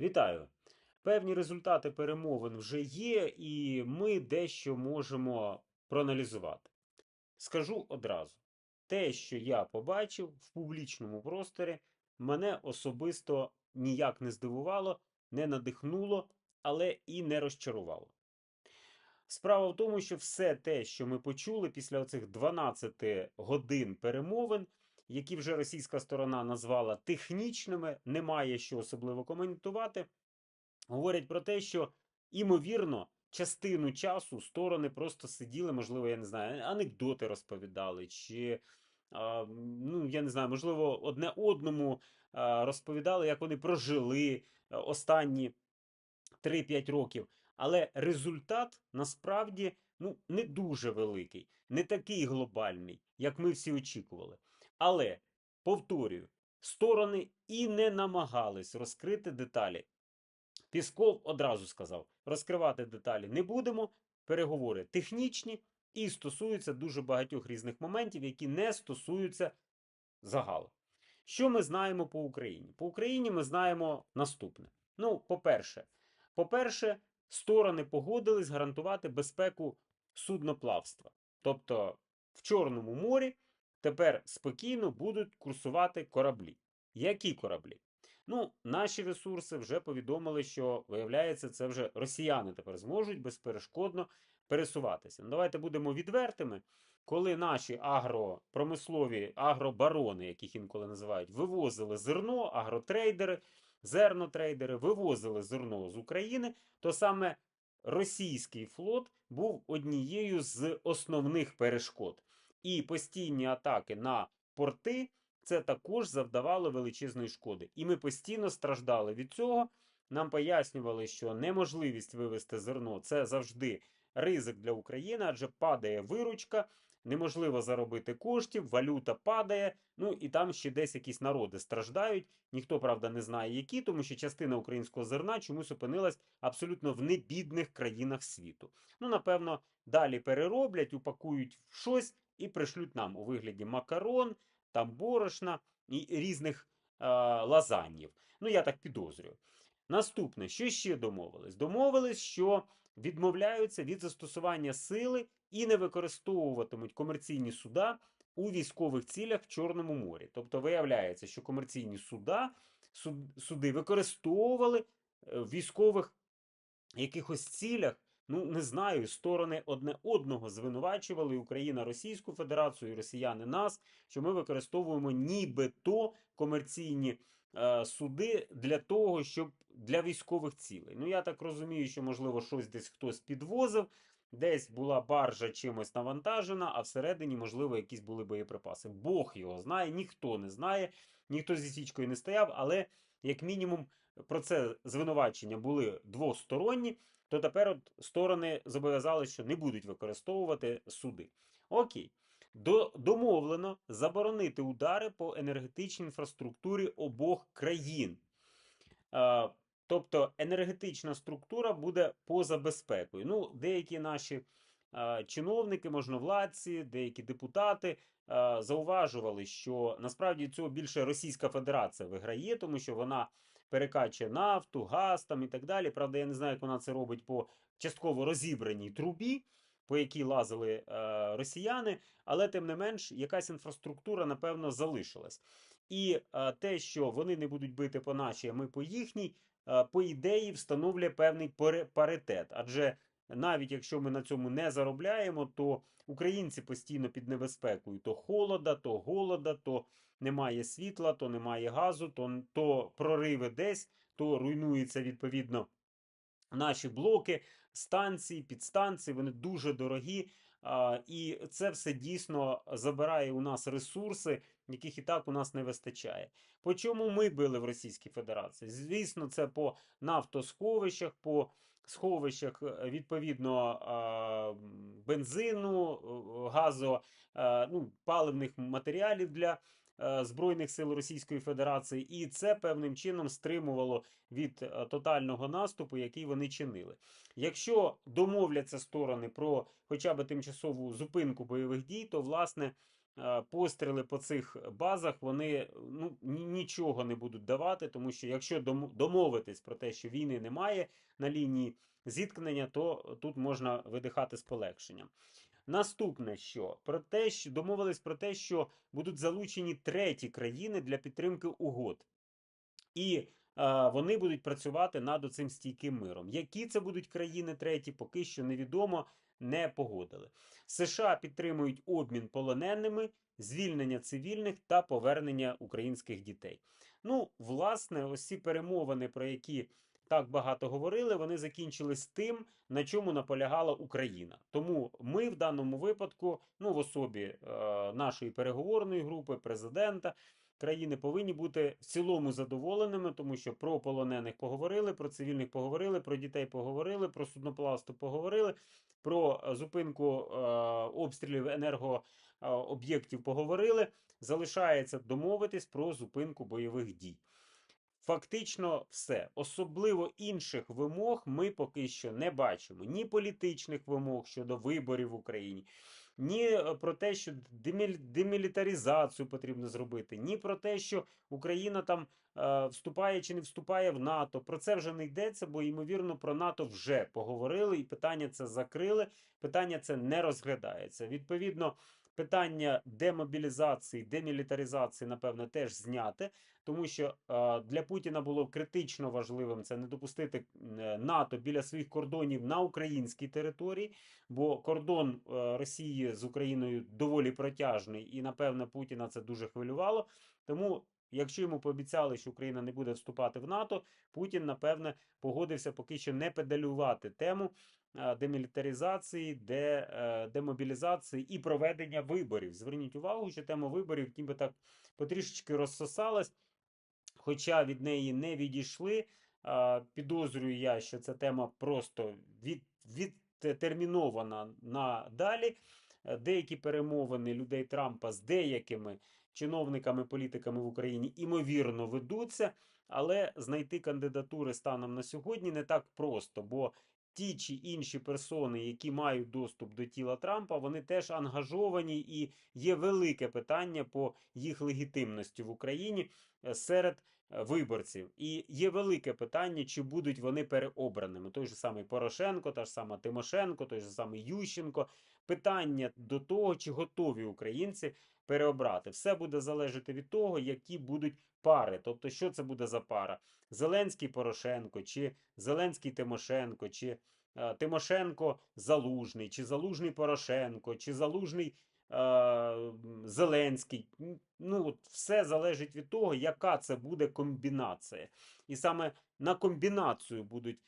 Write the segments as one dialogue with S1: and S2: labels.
S1: Вітаю! Певні результати перемовин вже є, і ми дещо можемо проаналізувати. Скажу одразу: те, що я побачив в публічному просторі, мене особисто ніяк не здивувало, не надихнуло, але і не розчарувало. Справа в тому, що все те, що ми почули після оцих 12 годин перемовин, які вже російська сторона назвала технічними, немає що особливо коментувати, говорять про те, що імовірно. Частину часу сторони просто сиділи, можливо, я не знаю, анекдоти розповідали, чи ну я не знаю, можливо, одне одному розповідали, як вони прожили останні 3-5 років. Але результат насправді ну, не дуже великий, не такий глобальний, як ми всі очікували. Але повторюю, сторони і не намагались розкрити деталі. Пісков одразу сказав: розкривати деталі не будемо. Переговори технічні і стосуються дуже багатьох різних моментів, які не стосуються загалу. Що ми знаємо по Україні? По Україні ми знаємо наступне. Ну, по-перше, по-перше, сторони погодились гарантувати безпеку судноплавства. Тобто в Чорному морі тепер спокійно будуть курсувати кораблі. Які кораблі? Ну, наші ресурси вже повідомили, що виявляється, це вже росіяни тепер зможуть безперешкодно пересуватися. Ну, давайте будемо відвертими. Коли наші агропромислові агробарони, яких інколи називають, вивозили зерно, агротрейдери, зернотрейдери вивозили зерно з України, то саме російський флот був однією з основних перешкод. І постійні атаки на порти це також завдавало величезної шкоди. І ми постійно страждали від цього. Нам пояснювали, що неможливість вивести зерно це завжди ризик для України, адже падає виручка, неможливо заробити коштів, валюта падає. Ну і там ще десь якісь народи страждають. Ніхто, правда, не знає, які, тому що частина українського зерна чомусь опинилась абсолютно в небідних країнах світу. Ну, напевно, далі перероблять, упакують в щось і пришлють нам у вигляді макарон, там борошна і різних е, лазаньїв. Ну, я так підозрюю. Наступне, що ще домовились? Домовились, що відмовляються від застосування сили і не використовуватимуть комерційні суда у військових цілях в Чорному морі. Тобто, виявляється, що комерційні суда, суд, суди використовували е, в військових якихось цілях. Ну, не знаю, сторони одне одного звинувачували Україна Російську Федерацію, Росіяни нас, що ми використовуємо нібито комерційні е, суди для того, щоб для військових цілей. Ну, я так розумію, що, можливо, щось десь хтось підвозив, десь була баржа чимось навантажена, а всередині, можливо, якісь були боєприпаси. Бог його знає, ніхто не знає, ніхто зі свічкою не стояв, але, як мінімум, про це звинувачення були двосторонні то тепер от сторони зобов'язали, що не будуть використовувати суди. Окей. До, домовлено заборонити удари по енергетичній інфраструктурі обох країн. Е, тобто енергетична структура буде поза безпекою. Ну, деякі наші е, чиновники, можновладці, деякі депутати е, зауважували, що насправді цього більше Російська Федерація виграє, тому що вона перекачує нафту, газ там і так далі. Правда, я не знаю, як вона це робить по частково розібраній трубі, по якій лазили е, росіяни, але тим не менш, якась інфраструктура, напевно, залишилась. І е, те, що вони не будуть бити по нашій, а ми по їхній, по ідеї, встановлює певний паритет. Адже навіть якщо ми на цьому не заробляємо, то українці постійно під небезпекою то холода, то голода, то немає світла, то немає газу, то, то прориви десь, то руйнуються відповідно наші блоки, станції, підстанції, вони дуже дорогі. І це все дійсно забирає у нас ресурси, яких і так у нас не вистачає. По чому ми били в Російській Федерації? Звісно, це по нафтосховищах, по сховищах е, відповідно бензину, газу, ну, паливних матеріалів для Е, Збройних сил Російської Федерації, і це певним чином стримувало від е, тотального наступу, який вони чинили. Якщо домовляться сторони про хоча б тимчасову зупинку бойових дій, то власне е, постріли по цих базах вони ну, нічого не будуть давати, тому що якщо домовитись про те, що війни немає на лінії зіткнення, то тут можна видихати з полегшенням. Наступне, що про те, що домовились про те, що будуть залучені треті країни для підтримки угод. І е, вони будуть працювати над цим стійким миром. Які це будуть країни треті, поки що невідомо, не погодили. США підтримують обмін полоненими, звільнення цивільних та повернення українських дітей. Ну, власне, ось ці перемовини, про які так багато говорили, вони закінчились тим, на чому наполягала Україна. Тому ми в даному випадку, ну в особі е, нашої переговорної групи, президента країни повинні бути в цілому задоволеними, тому що про полонених поговорили, про цивільних поговорили, про дітей поговорили, про судноплавство поговорили, про е, зупинку е, обстрілів енергооб'єктів поговорили. Залишається домовитись про зупинку бойових дій. Фактично все. Особливо інших вимог ми поки що не бачимо. Ні політичних вимог щодо виборів в Україні, ні е, про те, що демілітаризацію потрібно зробити, ні про те, що Україна там е, вступає чи не вступає в НАТО. Про це вже не йдеться, бо ймовірно про НАТО вже поговорили, і питання це закрили. Питання це не розглядається. Відповідно, питання демобілізації, демілітаризації, напевно, теж зняте, тому що е, для Путіна було критично важливим це не допустити е, НАТО біля своїх кордонів на українській території, бо кордон е, Росії з Україною доволі протяжний, і напевно Путіна це дуже хвилювало. Тому, якщо йому пообіцяли, що Україна не буде вступати в НАТО, Путін, напевне, погодився поки що не педалювати тему е, демілітаризації, де, е, демобілізації і проведення виборів. Зверніть увагу, що тема виборів ніби так потрішечки розсосалась, хоча від неї не відійшли. Е, Підозрюю я, що ця тема просто від, відтермінована на далі. Е, Деякі перемовини людей Трампа з деякими чиновниками, політиками в Україні імовірно ведуться, але знайти кандидатури станом на сьогодні не так просто, бо ті чи інші персони, які мають доступ до тіла Трампа, вони теж ангажовані і є велике питання по їх легітимності в Україні е, серед е, виборців. І є велике питання, чи будуть вони переобраними. Той же самий Порошенко, та ж сама Тимошенко, той же самий Ющенко. Питання до того, чи готові українці переобрати. Все буде залежати від того, які будуть пари. Тобто, що це буде за пара? Зеленський Порошенко, чи Зеленський Тимошенко, чи е, Тимошенко Залужний, чи Залужний Порошенко, чи Залужний е, Зеленський. Ну, от все залежить від того, яка це буде комбінація. І саме на комбінацію будуть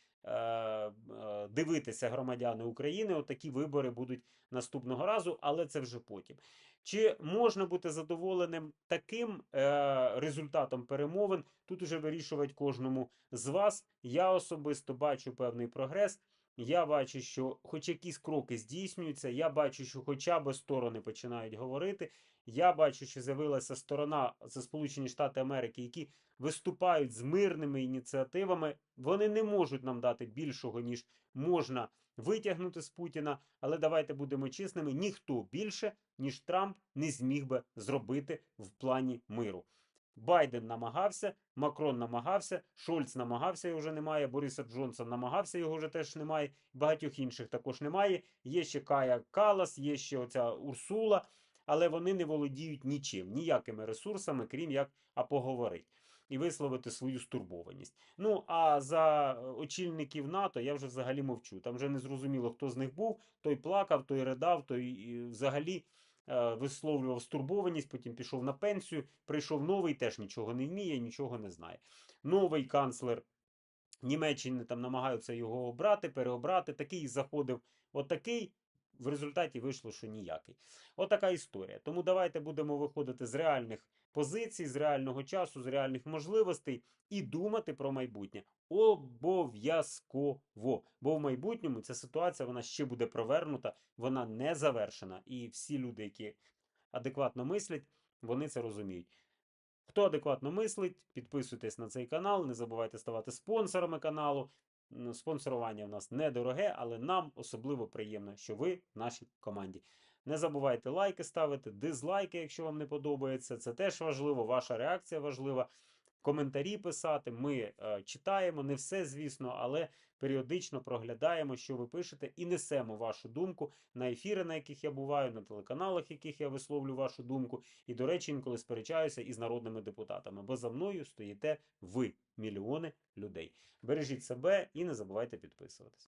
S1: дивитися громадяни України. Отакі вибори будуть наступного разу, але це вже потім. Чи можна бути задоволеним таким е, результатом перемовин? Тут уже вирішувати кожному з вас. Я особисто бачу певний прогрес. Я бачу, що хоч якісь кроки здійснюються, я бачу, що хоча б сторони починають говорити. Я бачу, що з'явилася сторона це Сполучені Штати Америки, які виступають з мирними ініціативами. Вони не можуть нам дати більшого, ніж можна витягнути з Путіна. Але давайте будемо чесними: ніхто більше, ніж Трамп, не зміг би зробити в плані миру. Байден намагався, Макрон намагався, Шольц намагався, його вже немає. Бориса Джонсон намагався, його вже теж немає. Багатьох інших також немає. Є ще Кая Калас, є ще оця Урсула, але вони не володіють нічим, ніякими ресурсами, крім як а поговорити і висловити свою стурбованість. Ну а за очільників НАТО я вже взагалі мовчу. Там вже не зрозуміло, хто з них був. Той плакав, той ридав, той взагалі висловлював стурбованість, потім пішов на пенсію. Прийшов новий, теж нічого не вміє, нічого не знає. Новий канцлер Німеччини там намагаються його обрати, переобрати. Такий заходив, отакий. В результаті вийшло, що ніякий. Отака історія. Тому давайте будемо виходити з реальних позицій, з реального часу, з реальних можливостей і думати про майбутнє. Обов'язково. Бо в майбутньому ця ситуація вона ще буде провернута, вона не завершена. І всі люди, які адекватно мислять, вони це розуміють. Хто адекватно мислить, підписуйтесь на цей канал, не забувайте ставати спонсорами каналу. Спонсорування в нас недороге, але нам особливо приємно, що ви в нашій команді. Не забувайте лайки ставити, дизлайки, якщо вам не подобається. Це теж важливо. Ваша реакція важлива. Коментарі писати. Ми е, читаємо, не все, звісно, але періодично проглядаємо, що ви пишете, і несемо вашу думку на ефіри, на яких я буваю, на телеканалах, яких я висловлю вашу думку. І, до речі, інколи сперечаюся із народними депутатами, бо за мною стоїте ви, мільйони людей. Бережіть себе і не забувайте підписуватись.